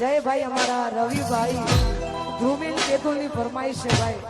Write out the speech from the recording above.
જય ભાઈ અમારા રવિભાઈ ધ્રુમિલ કેતુલની ફરમાઈશ છે ભાઈ.